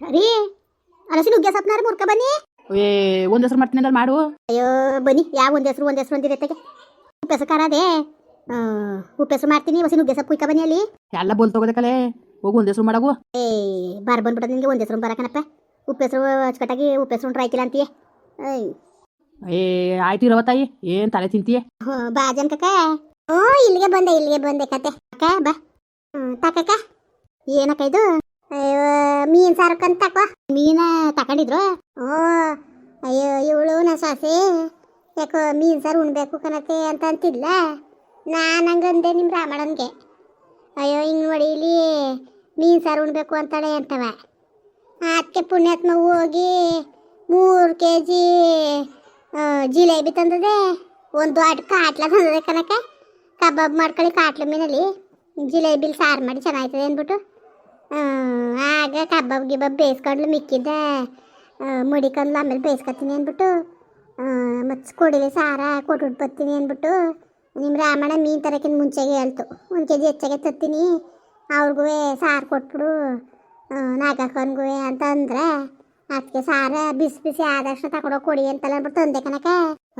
ರೀ ಅನಸಿ ನುಗ್ಗೆ ಸಪ್ನಾರ ಮುರ್ಕ ಬನ್ನಿ. ಏ ಒಂದ್ ಹೆಸರು ಮಾಡ್ತೀನಿ ಅಂದ್ರೆ ಮಾಡು. ಅಯ್ಯೋ ಬನ್ನಿ ಯಾವ ಒಂದ್ ಹೆಸರು ಒಂದ್ ಹೆಸರು ಅಂದಿರತ್ತೆಗೆ ಉಪ್ಪೆಸರು ಕಾರದೆ ಅದೇ. ಉಪ್ಪೆಸರು ಮಾಡ್ತೀನಿ ಹೊಸಿ ನುಗ್ಗೆ ಸೊಪ್ಪು ಕುಯ್ಕ ಬನ್ನಿ ಅಲ್ಲಿ. ಎಲ್ಲ ಬೋಲ್ ತಗೋದಕ್ಕಲೆ ಹೋಗು ಒಂದ್ ಹೆಸರು ಮಾಡಗು. ಏ ಬಾರ್ ಬಂದ್ಬಿಟ್ಟದ ನಿಂಗೆ ಒಂದ್ ಹೆಸರು ಬರಕನಪ್ಪ. ಉಪ್ಪೆಸರು ಅಚ್ಚುಕಟ್ಟಾಗಿ ಉಪ್ಪೆಸರು ಉಂಡ್ರೆ ಆಯ್ತಿಲ್ಲ ಅಂತೀಯ. ಏ ಆಯ್ತು ಇರವ ತಾಯಿ. ಏನ್ ತಲೆ ತಿಂತೀಯ? ಬಾಜನ್ ಬಾ ಜನ್ ಕಕ್ಕ. ಹ್ಞೂ ಇಲ್ಲಿಗೆ ಬಂದೆ ಇಲ್ಲಿಗೆ ಬಂದೆ ಕತೆ. ಅಕ್ಕ ಬಾ. ತಕಕ್ಕ. ಏನಕ್ಕ ಇದು? ಅಯ್ಯೋ ಮೀನ್ ಸಾರಕ್ಕಂತ ತಕೋ. ಮೀನ ತಕೊಂಡಿದ್ರು? ಓ ಅಯ್ಯೋ ಇವಳು ನಾ ಸಾಸಿ. ಯಾಕೋ ಮೀನ್ ಸಾರು ಉಣ್ಬೇಕು ಕಣತೆ ಅಂತ ಅಂತಿಲ್ಲ ನಾನು ಹಂಗಂದೆ ನಿಮ್ಮ ರಾಮಣ್ಣನ್ಗೆ. ಅಯ್ಯೋ ಹಿಂಗೆ ನೋಡಿ ಇಲ್ಲಿ ಮೀನ್ ಸಾರು ಉಣ್ಬೇಕು ಅಂತಾಳೆ ಅಂತವ. ಅದಕ್ಕೆ ಪುಣ್ಯಾತ್ಮ ಹೋಗಿ ಮೂರು ಕೆ ಜಿ ಜಿಲೇಬಿ ತಂದದೆ. ಒಂದು ದೊಡ್ಡ ಕಾಟ್ಲ ತಂದದೆ ಕನಕ ಕಬಾಬ್ ಮಾಡ್ಕೊಳ್ಳಿ ಕಾಟ್ಲ ಮೀನಲ್ಲಿ ಜಿಲೇಬಿಲಿ ಸಾರು ಮಾಡಿ ಚೆನ್ನಾಗ್ತದೆ ಅಂದ್ಬಿಟ್ಟು. ಆಗ ಕಬಾಬ್ ಗಿಬಾಬ್ ಬೇಯಿಸ್ಕೊಂಡ್ಲು ಮಿಕ್ಕಿದ್ದೆ. ಮುಡಿಕೊಂಡು ಆಮೇಲೆ ಬೇಯಿಸ್ಕೊತೀನಿ ಅಂದ್ಬಿಟ್ಟು ಮತ್ತು ಕೊಡಿಲಿ ಸಾರ ಬರ್ತೀನಿ ಅಂದ್ಬಿಟ್ಟು ನಿಮ್ಮ ರಾಮಣ್ಣ ಮೀನು ತರಕಿನ ಮುಂಚೆಗೆ ಹೇಳ್ತು. ಒಂದು ಕೆ ಜಿ ಹೆಚ್ಚಾಗೆ ತತ್ತೀನಿ ಅವ್ರಿಗೂ ಸಾರು ಕೊಟ್ಬಿಡು ನಾಗಕ್ಕನ್ಗೂ ಅಂತ ಅಂದ್ರೆ ಅದಕ್ಕೆ ಸಾರ ಬಿಸಿ ಬಿಸಿ ಆದಷ್ಟು ತಗೊಂಡೋಗಿ ಕೊಡಿ ಅಂತಲ್ಲ ಅಂದ್ಬಿಟ್ಟು ತಂದೆ ಕನಕ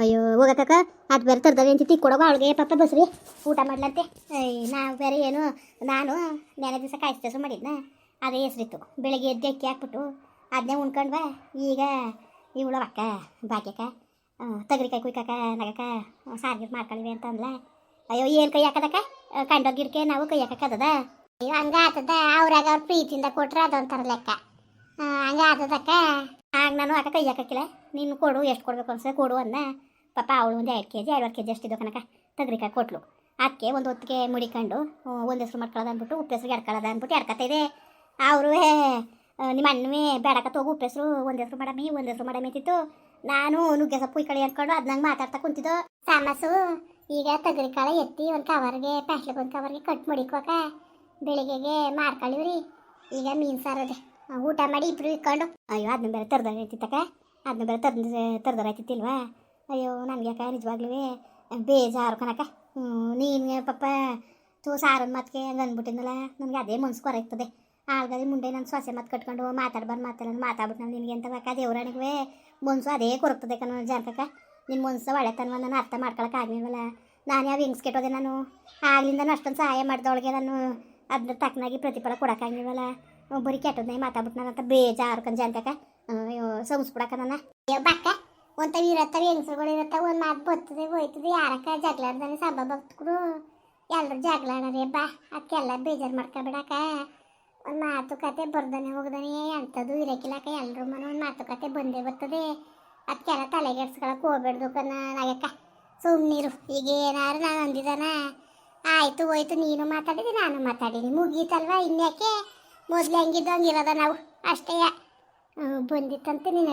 ಅಯ್ಯೋ ಹೋಗತ್ತಕ್ಕ ಅದು ಬೇರೆ ತರ್ದವೆ ಅಂತ ತಿಕ್ಕೊಡೋಗ ಅವಳಿಗೆ. ಪಾಪ ಬಸ್ರಿ. ಊಟ ಮಾಡ್ಲಂತೆ. ಅಯ್ಯ ನಾವು ಬೇರೆ ಏನು, ನಾನು ನೆನೆ ದಿವಸ ಕಾಯಿಸ್ತೆಸು ಮಾಡಿದ್ನ. ಅದೇ ಹೆಸ್ರಿತ್ತು. ಬೆಳಗ್ಗೆ ಎದ್ದು ಅಕ್ಕಿ ಹಾಕ್ಬಿಟ್ಟು ಅದನ್ನೇ ಉಣ್ಕೊಂಡ್ವ. ಈಗ ಇವಳು ಅಕ್ಕ ಭಾಗ್ಯಕ್ಕ ತಗರಿಕಾಯಿ ಕುಯ್ಕಕ್ಕ, ನಗಕ್ಕ ಸಾರಿ ಮಾಡ್ಕೊಳ್ಳಿವೆ ಅಂತ ಅಂದ್ಲ. ಅಯ್ಯೋ, ಏನು ಕೈ ಹಾಕದಕ್ಕ? ಕಂಡೋ ಗಿಡಕ್ಕೆ ನಾವು ಕೈ ಹಾಕಕ್ಕದ ಅಯ್ಯೋ, ಹಂಗ ಆತದ ಅವ್ರಾಗ ಅವ್ರ ಪ್ರೀತಿಯಿಂದ ಕೊಟ್ರೆ ಅದೊಂಥರ ಲೆಕ್ಕ. ಹಂಗ ಆತದಕ್ಕ ಆಗ ನಾನು ಅಕ್ಕ ಕೈ ಹಾಕಕ್ಕಿಲ್ಲ. ನೀನು ಕೊಡು, ಎಷ್ಟು ಕೊಡ್ಬೇಕು ಅನ್ಸ ಕೊಡು ಅಂದ ಪಾಪ ಅವಳು ಒಂದು ಎರಡು ಕೆ ಜಿ ಎರಡುವರೆ ಕೆ ಜಿ ಅಷ್ಟಿದ್ದು ಕನಕ ತಗ್ರಿಕಾಯಿ ಕೊಟ್ಲು. ಅದಕ್ಕೆ ಒಂದು ಹೊತ್ತಿಗೆ ಮುಡಿಕೊಂಡು ಒಂದು ಹೆಸ್ರು ಮಾಡ್ಕೊಳ್ಳೋದು ಅಂದ್ಬಿಟ್ಟು ಉಪ್ಪು ಹೆಸ್ರಿಗೆ ಎಡ್ಕೊಳ್ಳೋದು ಅಂದ್ಬಿಟ್ಟು ಎಡ್ಕತ್ತ ಇದೆ. ಅವರು ನಿಮ್ಮ ಅಣ್ಣವೇ ಬೇಡಕ ಹೋಗಿ ಉಪ್ಪು ಹೆಸರು, ಒಂದು ಹೆಸ್ರು ಮಾಡಮಿ ಒಂದು ಹೆಸ್ರು ಮಾಡಮಿ ಅಂತಿತ್ತು. ನಾನು ನುಗ್ಗೆ ಸೊಪ್ಪು ಈ ಕಡೆ ಅಂದ್ಕೊಂಡು ಅದ್ನಂಗೆ ಮಾತಾಡ್ತಾ ಕುಂತಿದ್ದು. ಸಾಮಸು, ಈಗ ತಗರಿಕಾಳು ಎತ್ತಿ ಒಂದು ಕವರ್ಗೆ ಪ್ಯಾಸ್ಲಿಗೆ ಒಂದು ಕವರ್ಗೆ ಕಟ್ ಮಾಡಿಕೋಕ ಬೆಳಿಗ್ಗೆಗೆ ಮಾಡ್ಕೊಳ್ಳಿವ್ರಿ ಈಗ ಮೀನು ಸಾರದೆ ಊಟ ಮಾಡಿ ಇಬ್ರು ಇಕ್ಕೊಂಡು. ಅಯ್ಯೋ ಅದನ್ನ ಬೇರೆ ತರ್ದಾಗೈತಿತ್ತಕ್ಕ ಅದನ್ನ ಬೇರೆ ತರ್ದ ತರ್ದಾರೈತಿಲ್ವಾ ಅಯ್ಯೋ, ನನಗೆ ಯಾಕೆ ನಿಜವಾಗ್ಲೂ ಬೇಜಾರು ಕನಕ ನೀನು ಪಾಪ ತೂ ಸಾರನ್ ಮಾತಿಗೆ ಹಂಗೆ ಅಂದ್ಬಿಟ್ಟಿದ್ನಲ್ಲ, ನನಗೆ ಅದೇ ಮನ್ಸು ಕೊರಗ್ತದೆ ಆಲ್ಗದಿ ಮುಂದೆ ನನ್ನ ಸೊಸೆ ಮತ್ತೆ ಕಟ್ಕೊಂಡು ಮಾತಾಡ್ಬಾರ್ದು ಮಾತಾಡ ಮಾತಾಡ್ಬಿಟ್ಟು ನಾನು ನಿನಗೆ ಅಂತ ಬೇಕಾ ದೇವ್ರನಿಗೆ ಮನ್ಸು ಅದೇ ಕೊರಗ್ತದೆ ಕಣ ಜನಕಕ್ಕ. ನಿನ್ನ ಮನ್ಸು ಒಳ್ಳೆತನವ ನಾನು ಅರ್ಥ ಮಾಡ್ಕೊಳಕ್ಕೆ ಆಗ್ಲಿಲ್ವಲ್ಲ. ನಾನು ಯಾವ ಹೆಂಗ್ಸ್ ಕೆಟ್ಟೋದೆ ನಾನು? ಆಗ್ಲಿಂದ ಅಷ್ಟೊಂದು ಸಹಾಯ ಮಾಡಿದವಳಿಗೆ ನಾನು ಅದ್ರ ತಕ್ಕನಾಗಿ ಪ್ರತಿಫಲ ಕೊಡೋಕ್ಕಾಗಿಲ್ವಲ್ಲ ಬರೀ ಕೆಟ್ಟದ್ನೇ ಮಾತಾಡ್ಬಿಟ್ಟು ಅಂತ ಬೇಜಾರು ಕಂಜ ಅಂತಕ ಸಂಸ್ಬಿಡಕ ನನ್ನ. ಅಯ್ಯೋ, ಬಕ್ಕ. ಒಂಥವ ಇರತ್ತವ ಹೆಂಗಸರುಗಳು ಇರತ್ತವ ಒಂದು ಮಾತು ಬರ್ತದೆ ಹೋಯ್ತದೆ, ಯಾರಕ್ಕ ಜಗಳಾಡ್ದಾನೆ ಸಭಾ ಭಕ್ತರು ಎಲ್ಲರೂ ಜಗಳಾಡೋರೆ ಬಾ ಅದಕ್ಕೆಲ್ಲ ಬೇಜಾರು ಮಾಡ್ಕೊಬೇಡಕ್ಕ. ಒಂದು ಮಾತುಕತೆ ಬರ್ದಾನೆ ಹೋಗ್ದಾನೆ ಅಂಥದ್ದು ಇರಕಿಲ್ಲಕ ಎಲ್ಲರೂ ಮನೆ ಒಂದು ಮಾತುಕತೆ ಬಂದೇ ಬರ್ತದೆ. ಅದಕ್ಕೆಲ್ಲ ತಲೆಗೆಡ್ಸ್ಕೊಳಕ್ಕೆ ಹೋಗ್ಬೇಡ್ದು ಕನ್ನ ನಾಗಕ್ಕ ಸುಮ್ಮನಿರು ಈಗ ಏನಾರು ನಾನು ಅಂದಿದ್ದಾನ ಆಯಿತು, ಹೋಯ್ತು, ನೀನು ಮಾತಾಡಿದೆ, ನಾನು ಮಾತಾಡೀನಿ. ಮುಗೀತಲ್ವ ಇನ್ಯಾಕೆ? ಮೊದಲು ಹಂಗಿದ್ದು ಹಂಗಿರೋದ ನಾವು, ಅಷ್ಟೇ. ಬಂದಿತ್ತಂತೆ ನೀನು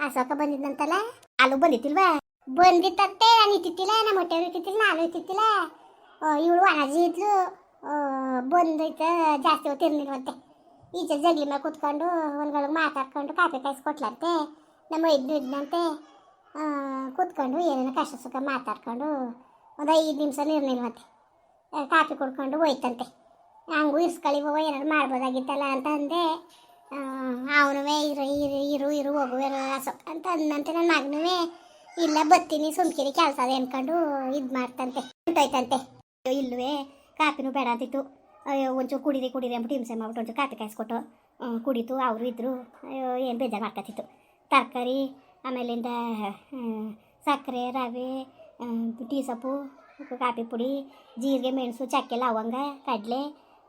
ಅಶೋಕ ಬಂದಿದ್ದಂತಲ್ಲ ಅಲ್ಲೂ ಬಂದಿತ್ತಿಲ್ವಾ ಬಂದಿತ್ತಂತೆ ನಾನು ಇತ್ತಿತ್ತಿಲ್ಲ ನಮ್ಮ ಹೊಟ್ಟೆಯವ್ರು ಇತ್ತಿತ್ತಿಲ್ಲ ನಾನು ಇತ್ತಿತ್ತಿಲ್ಲ. ಇವಳು ಅಣಜಿ ಇದ್ಲು. ಆ, ಬಂದೈತ ಜಾಸ್ತಿ ಹೊತ್ತು ಇರ್ಲಿಲ್ವಂತೆ. ಈಚೆ ಜಗ್ಲಿ ಮೇಲೆ ಕೂತ್ಕೊಂಡು ಒಂದ್ಗಳಿಗೆ ಮಾತಾಡ್ಕೊಂಡು ಕಾಫಿ ಕಾಯಿಸ್ಕೊಟ್ಲಂತೆ. ನಮ್ಮ ಇದ್ದು ಇದ್ನಂತೆ. ಆ, ಕೂತ್ಕೊಂಡು ಏನೇನು ಕಷ್ಟ ಸುಖ ಮಾತಾಡ್ಕೊಂಡು ಒಂದು ಐದು ನಿಮಿಷ ಇರ್ಲಿಲ್ವಂತೆ. ಆ, ಕಾಫಿ ಕುಡ್ಕೊಂಡು ಹೋಯ್ತಂತೆ. ಹಂಗೂ ಇರ್ಸ್ಕೊಳ್ಳಿ ಹೋಗೋ ಏನಾದ್ರು ಮಾಡ್ಬೋದಾಗಿತ್ತಲ್ಲ? ಅಂತ ಅಂದೆ. ಅವನು ಇರು ಇರು ಇರು ಇರು, ಹೋಗುವೆ ಅಶೋಕ್ ಅಂತ ಅಂದಂತೆ ನನ್ನ ಮಗನೂ ಇಲ್ಲ ಬತ್ತೀನಿ ಸುಮ್ಕಿರಿ, ಕೆಲಸ ಅದೇ ಅನ್ಕೊಂಡು ಇದು ಮಾಡ್ತಂತೆ. ಹೊಂಟೋಯ್ತಂತೆ ಇಲ್ಲವೇ ಕಾಫಿನೂ ಬೇಡ ಅಂತಿತ್ತು. ಅಯ್ಯೋ, ಒಂಚೂರು ಕುಡೀರಿ ಕುಡೀರಿ ಅಂದ್ಬಿಟ್ಟು ಹಿಂಸೆ ಮಾಡ್ಬಿಟ್ಟು ಒಂಚೂರು ಕಾಪಿ ಕಾಯಿಸ್ಕೊಟ್ಟು ಕುಡಿತು, ಅವರು ಇದ್ದರು ಅಯ್ಯೋ, ಏನು ಬೇಜಾರು ಮಾಡ್ಕೊತಿತ್ತು. ತರಕಾರಿ, ಆಮೇಲಿಂದ ಸಕ್ಕರೆ, ರವೆ ಟೀ ಸೊಪ್ಪು ಕಾಫಿ ಪುಡಿ, ಜೀರಿಗೆ, ಮೆಣಸು, ಚಕ್ಕೆ, ಲವಂಗ, ಕಡಲೆ,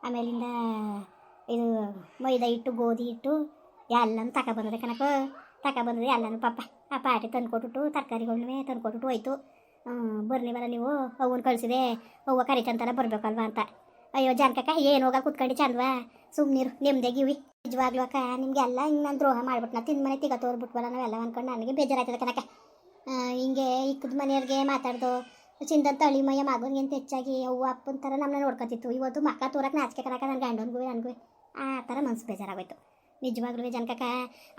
ಆಮೇಲಿಂದ ಇದು ಮೈದಾ ಹಿಟ್ಟು, ಗೋಧಿ ಹಿಟ್ಟು, ಎಲ್ಲನೂ ತಗೊಬಂದ್ರೆ ಕಣಕ ಬಂದದೆ ಎಲ್ಲನೂ ಪಾಪ. ಆ ಪಾಟಿ ತಂದ್ಕೊಟ್ಬಿಟ್ಟು ತರಕಾರಿಗಳನ್ನೇ ತಂದುಕೊಟ್ಬಿಟ್ಟು ಹೋಯ್ತು. ಬರ ನೀವು ಅವ್ವನ್ನ ಕಳಿಸಿದೆ. ಅವ್ವ ಕರಿತಂತಲ್ಲ ಬರಬೇಕಲ್ವ ಅಂತ. ಅಯ್ಯೋ, ಜಾನಕಕ್ಕ, ಏನು ಹೋಗ ಕುತ್ಕೊಂಡು ಚಂದ್ವಾ? ಸುಮ್ಮನಿರು ನೆಮ್ಮದಿಗಿವಿ ನಿಜವಾಗ್ಲೂ ಅಕ್ಕ, ನಿಮಗೆಲ್ಲ ಹಿಂಗೆ ನಾನು ದ್ರೋಹ ಮಾಡ್ಬಿಟ್ಟು ತಿಂದು ಮನೆ ತಿಗ ತೋರ್ಬಿಟ್ವಲ್ಲ ನಾವೆಲ್ಲ ಅನ್ಕೊಂಡು ನನಗೆ ಬೇಜಾರಾಯ್ತದೆ ಕನಕ ಹಿಂಗೆ ಇಕ್ಕದ ಮನೆಯವ್ರಿಗೆ ಮಾತಾಡ್ದು ಚಿಂದ ತಳಿ ಮಯ್ಯ ಮಗನಿಗೆ ಅಂತ ಹೆಚ್ಚಾಗಿ ಅವ್ವ ಅಪ್ಪನ ಥರ ನಮ್ಮನ್ನ ನೋಡ್ಕೊತಿತ್ತು. ಇವತ್ತು ಮಕ್ಕ ತೋರಕ್ಕೆ ನಾಚಿಕೆ ಕನಕ ನನ್ನ ಗಂಡನ್ಗೂ, ನನಗೂ. ಆ ಥರ ಮನ್ಸು ಬೇಜಾರಾಗೋಯ್ತು. ನಿಜವಾಗ್ಲೂ ಜನಕಕ್ಕ,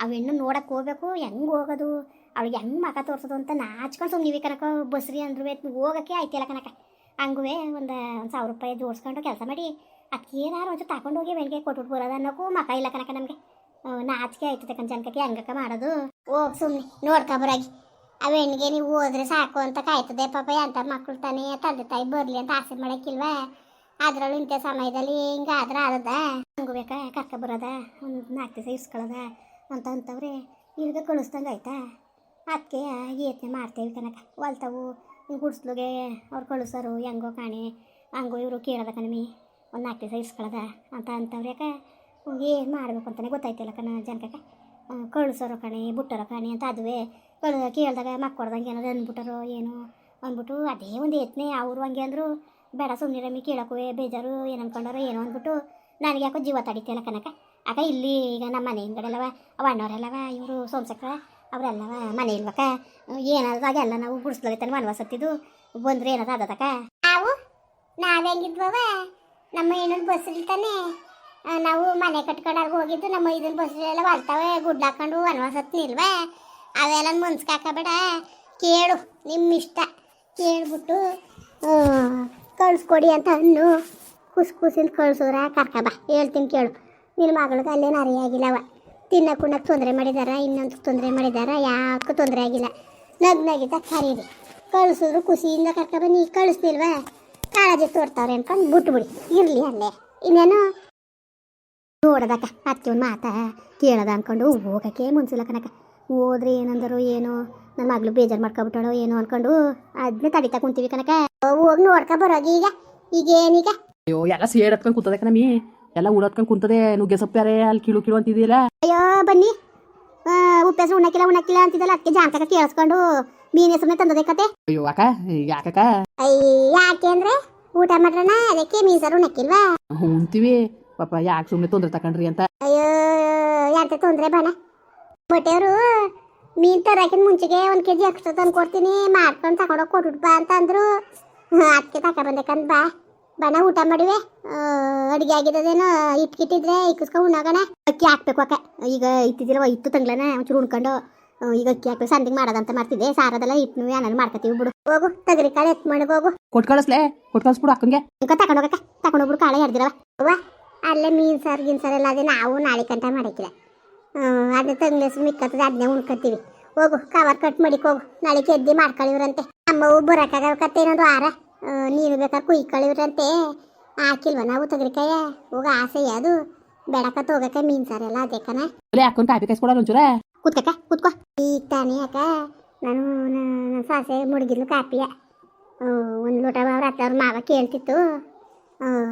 ಅವು ಹೆಣ್ಣು ನೋಡಕ್ಕೆ ಹೋಗ್ಬೇಕು, ಹೆಂಗೆ ಹೋಗೋದು? ಅವಳಿಗೆ ಹೆಂಗೆ ಮಗ ತೋರ್ಸೋದು ಅಂತ ನಾಚ್ಕೊಂಡು ಸುಮ್ಮನೆ ಕನಕ ಬಸ್ರಿ ಅಂದ್ರು ಹೋಗೋಕ್ಕೆ ಆಯ್ತಿಲ್ಲ ಕನಕ ಹಂಗೂ ಒಂದು ಒಂದು ಸಾವಿರ ರೂಪಾಯಿ ಜೋಡಿಸ್ಕೊಂಡು ಕೆಲಸ ಮಾಡಿ ಅದಕ್ಕೆ ಏನಾರು ಒಂಚೂರು ತಗೊಂಡು ಹೋಗಿ ಬೆಳಿಗ್ಗೆ ಕೊಟ್ಬಿಟ್ಟು ಬರೋದು ಅನ್ನೋಕು ಮಕ ಇಲ್ಲ ಕನಕ ನಮಗೆ. ನಾಚಿಕೆ ಆಯ್ತದೆ ಕಣ್ ಜನಕಕ್ಕೆ, ಹಂಗಕ್ಕ ಮಾಡೋದು. ಹೋಗ್ ಸುಮ್ಮನೆ ನೋಡ್ಕೊಬರಾಗಿ ಆ ಹೆಣ್ಣಿಗೆ ನೀವು ಹೋದ್ರೆ ಸಾಕು ಅಂತ ಕಾಯ್ತದೆ ಪಾಪ ಅಂತ ಮಕ್ಕಳು ತಾನೇ, ತಂದೆ ತಾಯಿ ಬರಲಿ ಅಂತ ಆಸೆ ಮಾಡಕ್ಕಿಲ್ವಾ? ಅದ್ರಲ್ಲೂ ಇಂಥ ಸಮಯದಲ್ಲಿ ಹಿಂಗಾದ್ರೆ ಆದದ? ಹಂಗು ಕರ್ಕ ಬರೋದ? ಒಂದು ನಾಲ್ಕು ದಿವಸ ಇಸ್ಕೊಳ್ಳೋದ ಅಂತ ಅಂತವ್ರೆ ಈಗ ಕಳಿಸ್ದಂಗೆ ಆಯ್ತಾ? ಅದಕ್ಕೆ ಯೋಚನೆ ಮಾಡ್ತೇವೆ ಕನಕ ಹೊಲ್ತವು, ಹಿಂಗೆ ಗುಡ್ಸ್ಲುಗೆ ಅವ್ರು ಕಳಿಸೋರು ಹೆಂಗೋ ಕಾಣಿ. ಹಂಗೋ ಇವರು ಕೇಳೋದ ಕಣಮಿ ಒಂದು ನಾಲ್ಕು ದಿವಸ ಇಸ್ಕೊಳ್ಳೋದ ಅಂತ ಅಂತವ್ರೆ ಅಕ್ಕ ಏನು ಮಾಡಬೇಕು ಅಂತಲೇ ಗೊತ್ತಾಯ್ತಿಲ್ಲ ಕಣ ಜನಕ್ಕೆ ಕಳಿಸೋರು ಕಣಿ, ಬುಟ್ಟರೋ ಕಣಿ ಅಂತ ಅದುವೆ ಕಳ್ದ ಕೇಳಿದಾಗ ಮಕ್ಕಳ್ದಂಗೆ ಏನಾದ್ರು ಅಂದ್ಬಿಟ್ಟರೋ ಏನು ಅಂದ್ಬಿಟ್ಟು ಅದೇ ಒಂದು ಯತ್ನೆ. ಅವರು ಹಂಗೆ ಅಂದರು ಬೇಡ ಸುಮ್ಮನೆ ರಮ್ಮಿ ಕೇಳಕ್ಕೂ ಬೇಜಾರು, ಏನು ಅನ್ಕೊಂಡಾರೋ ಏನೋ ಅಂದ್ಬಿಟ್ಟು ನನಗೆ ಯಾಕೋ ಜೀವ ತಡಿತಿಲ್ಲ ಕನಕ ಅಕ್ಕ ಇಲ್ಲಿ ಈಗ ನಮ್ಮ ಮನೆ ಹಿಂದ್ಗಡೆಲ್ಲವ, ಅವ ಅಣ್ಣವರೆಲ್ಲವ ಇವರು ಸೋಮಸಕ್ರ ಅವರೆಲ್ಲವ ಮನೆ ಇಲ್ವಕ್ಕ. ಏನಾದ್ರು ಅದೆಲ್ಲ ನಾವು ಗುಡಿಸ್ಲಾಗೈತಾನೆ ವನವಾಸತ್ತಿದ್ದು, ಬಂದ್ರೆ ಏನಾದ್ರು ಅದಕ್ಕ ನಾವು? ನಾವ್ ಹೆಂಗಿದ್ವವ ನಮ್ಮ ಏನೊಂದು ಬಸ್ ಇಲ್ತಾನೆ ನಾವು ಮನೆ ಕಟ್ಕೊಂಡಾಗ ಹೋಗಿದ್ದು ನಮ್ಮ ಇದನ್ನ ಬಸ್ ಎಲ್ಲ ಬರ್ತಾವೆ ಗುಡ್ಡ ಹಾಕೊಂಡು ವನವಾಸತ್ ನಿಲ್ವಾ ಅವೆಲ್ಲ ಮುನ್ಸ್ಕಾಕಬೇಡ ಕೇಳು ನಿಮ್ಮ ಇಷ್ಟ ಕೇಳ್ಬಿಟ್ಟು ಕಳ್ಸ್ಕೊಡಿ ಅಂತ ಅನ್ನು ಕುಸ್ ಕುಸಿಂದ ಕಳ್ಸೋರ ಕರ್ಕಬ ಹೇಳ್ತೀನಿ ಕೇಳು. ನಿನ್ನ ಮಗಳಿಗೆ ಅಲ್ಲೇನು ಅರಿಯಾಗಿಲ್ಲವ ತಿನ್ನಕ್ಕೆ ಉಣ್ಣಕ್ಕೆ ತೊಂದರೆ ಮಾಡಿದಾರ, ಇನ್ನೊಂದು ತೊಂದರೆ ಮಾಡಿದಾರ, ಯಾಕೂ ತೊಂದರೆ ಆಗಿಲ್ಲ. ನಗ್ನಾಗಿದ್ದ ಕರೀರಿ. ಕಳ್ಸಿದ್ರು ಖುಷಿಯಿಂದ ಕರ್ಕ ನೀ ಕಳಿಸ್ತಿಲ್ವಾ? ಕಾಳಜಿ ತೋರ್ತಾವ್ರೆ ಅನ್ಕೊಂಡು ಬಿಟ್ಬಿಡಿ. ಇರಲಿ ಅಲ್ಲೇ. ಇನ್ನೇನು? ನೋಡದಕ್ಕ ಅತ್ತಿ ಮಾತಾ ಕೇಳದ ಅನ್ಕೊಂಡು ಹೋಗಕ್ಕೆ ಮುನ್ಸಿಲ್ಲ ಕನಕ ಹೋದ್ರೆ ಏನಂದರು ಏನೋ ನನ್ನ ಮಗ್ಳು ಬೇಜಾರು ಮಾಡ್ಕೊಬಿಟ್ಟಾಳೋ ಏನೋ ಅನ್ಕೊಂಡು ಅದನ್ನ ತಡಿತಾ ಕುಂತೀವಿ ಕನಕ ಹೋಗಿ ನೋಡ್ಕ ಬರೋಗಿ ಈಗ ಈಗ? ಏನೀಗ ಅಯ್ಯೋ ಎಲ್ಲ ಸೇಡ್ ಹತ್ಕೊಂಡು ಕೂತದೆ ಕಣಮಿ ಎಲ್ಲ ಉಳತ್ಕೊಂಡು ಕುಂತದೆ. ನುಗ್ಗೆ ಸೊಪ್ಪ್ಯಾರೆ ಅಲ್ಲಿ ಕೀಳು ಕೀಳು ಅಂತಿದೆಯಲ್ಲ ಅಯ್ಯೋ ಬನ್ನಿ. ಆ, ಉಪ್ಪು ಹೆಸರು ಉಣ್ಣಕ್ಕಿಲ್ಲ ಉಣ್ಣಕ್ಕಿಲ್ಲ ಅಂತಿದ್ದಲ್ಲ. ಅದಕ್ಕೆ ಜಾನ್ಕಕ ಕೇಳಿಸ್ಕೊಂಡು ಮೀನ್ ಹೆಸರನ್ನ ತಂದದೆ ಕತೆ. ಅಯ್ಯೋ ಅಕ್ಕ ಯಾಕಕ್ಕ? ಅಯ್ಯ ಯಾಕೆ ಅಂದ್ರೆ ಊಟ ಮಾಡ್ರಣ ಅದಕ್ಕೆ ಮೀನ್ ಸಾರು ಉಣ್ಣಕ್ಕಿಲ್ವಾ? ಉಣ್ತೀವಿ. ಪಾಪ ಯಾಕೆ ಸುಮ್ಮನೆ ತೊಂದ್ರೆ ತಕೊಂಡ್ರಿ ಅಂತ? ಅಯ್ಯೋ ಯಾಕೆ ತೊಂದ್ರೆ ಬಣ? ಬಟ್ಟೆಯವರು ಮೀನ್ ತರಕಿನ ಮುಂಚೆಗೆ ಒಂದು ಕೆ ಜಿ ಎಕ್ಸ್ಟ್ರಾ ತಂದು ಕೊಡ್ತೀನಿ ಮಾಡ್ಕೊಂಡು ತಗೊಂಡೋಗಿ ಕೊಟ್ಬಿಟ್ಟು ಬಾ ಅಂತ ಅಂದರು ಅದಕ್ಕೆ ತಕ ಬಂದಕ್ಕಂತ ಬಾ ಬಣ ಊಟ ಮಾಡಿವೆ ಅಡುಗೆ ಆಗಿದ್ದದೇನೋ ಇಟ್ಕಿಟ್ಟಿದ್ರೆ ಇಕ್ಕಿಸ್ಕೊಂಡು ಉಣ್ಣಾಗಣ ಅಕ್ಕಿ ಹಾಕ್ಬೇಕು ಅಕ್ಕ ಈಗ ಇತ್ತಿದ್ದಿಲ್ಲ ಇತ್ತು ತಂಗ್ಲನ ಒಂಚೂರು ಉಣ್ಕೊಂಡು ಈಗ ಅಕ್ಕಿ ಹಾಕ್ಬೇಕು ಸಂದಿಗೆ ಮಾಡೋದಂತ ಮಾಡ್ತಿದ್ದೆ. ಸಾರದೆಲ್ಲ ಇಟ್ಟು ಏನಾರು ಮಾಡ್ಕೊತೀವಿ ಬಿಡು. ಹೋಗು ತಗ್ರಿ ಕಾಳೆ ಎತ್ ಮಾಡಿ ಹೋಗು. ಕೊಟ್ಟು ಕಳಿಸ್ಲೇ? ಕೊಟ್ಟು ಕಳಿಸ್ಬಿಡು ಅಕ್ಕಂಗೆ. ಈಗ ತಗೊಂಡೋಗಕ್ಕ ತಗೊಂಡೋಗ್ಬಿಡು ಕಾಳೆ ಹಿಡ್ದಿರವ ಅಲ್ಲೇ ಮೀನು ಸಾರ್ ಗಿನ್ ಸಾರು ಎಲ್ಲ ಅದೇ ನಾವು ನಾಳೆ ಕಂಟ ಮಾಡಕ್ಕಿಲ್ಲ ಅದನ್ನ ತಂದು ಮಿಕ್ಕತ್ತದ ಅದನ್ನೇ ಉಣ್ಕೊತೀವಿ. ಹೋಗು ಕವರ್ ಕಟ್ ಮಾಡಿಕ್ ಹೋಗು. ನಾಳೆ ಕೆದ್ದಿ ಮಾಡ್ಕೊಳ್ಳಿವ್ರಂತೆ ಅಮ್ಮ ಬರೋಕ್ಕಾಗ ಕತ್ತೆ ಇನ್ನೊಂದು ವಾರ. ನೀನು ಬೇಕಾದ್ರೆ ಕುಯ್ಕೊಳ್ಳಿವ್ರಂತೆ ಹಾಕಿಲ್ವ ನಾವು ತಗರಿಕಾಯ? ಹೋಗ ಆಸೆ ಅದು ಬೆಳಕತ್ ಹೋಗಕ್ಕ ಮೀನ್ ಸಾರೆಲ್ಲ ಅಲ್ಲೇ ಹಾಕೊಂಡು ಕಾಪಿ ಕಾಯಿಸ್ಕೊಡೋರು ಒಂಚೂರ? ಕೂತ್ಕಕ್ಕ ಕೂತ್ಕೋ. ಈಗ ತಾನೇ ಅಕ್ಕ ನಾನು ನನ್ನ ಸಾಸೆ ಮುಡುಗಿದ್ಲು ಕಾಪಿಯ. ಒಂದು ಲೋಟ ಅವ್ರ ಅತ್ತ ಅವ್ರ ಮಾವ ಕೇಳ್ತಿತ್ತು.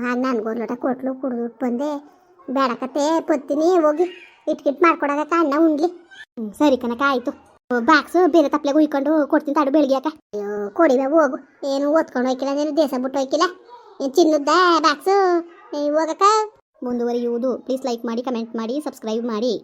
ಆಗ ನನಗೊಂದು ಒಂದು ಲೋಟ ಕೊಟ್ಲು ಕುಡಿದು ಬಂದೆ. ಬೇಡಕತ್ತೆ ಪತ್ತೀನಿ ಹೋಗಿ. ಇಟ್ಕಿಟ್ ಮಾಡ್ಕೊಡಕ ಅಣ್ಣ ಉಂಡ್ಲಿ. ಸರಿ ಕನಕ ಆಯ್ತು. ಬಾಕ್ಸ್ ಬೇರೆ ತಪ್ಲೆಗೆ ಉಯ್ಕೊಂಡು ಕೊಡ್ತೀನಿ ತಾಡು ಬೆಳಿಗ್ಗೆ ಅಕ್ಕ ಕೊಡಿ ಕೊಡಿವೆ ಹೋಗು. ಏನು ಓದ್ಕೊಂಡು ಹೋಯ್ಕಿಲ್ಲ, ನೀನು ದೇಶ ಬಿಟ್ಟು ಹೋಯ್ಕಿಲ್ಲ. ಏನು ಚಿನ್ನದ ಬಾಕ್ಸು ಹೋಗಕ್ಕ. ಮುಂದುವರಿಯುವುದು. ಪ್ಲೀಸ್ ಲೈಕ್ ಮಾಡಿ ಕಮೆಂಟ್ ಮಾಡಿ ಸಬ್ಸ್ಕ್ರೈಬ್ ಮಾಡಿ.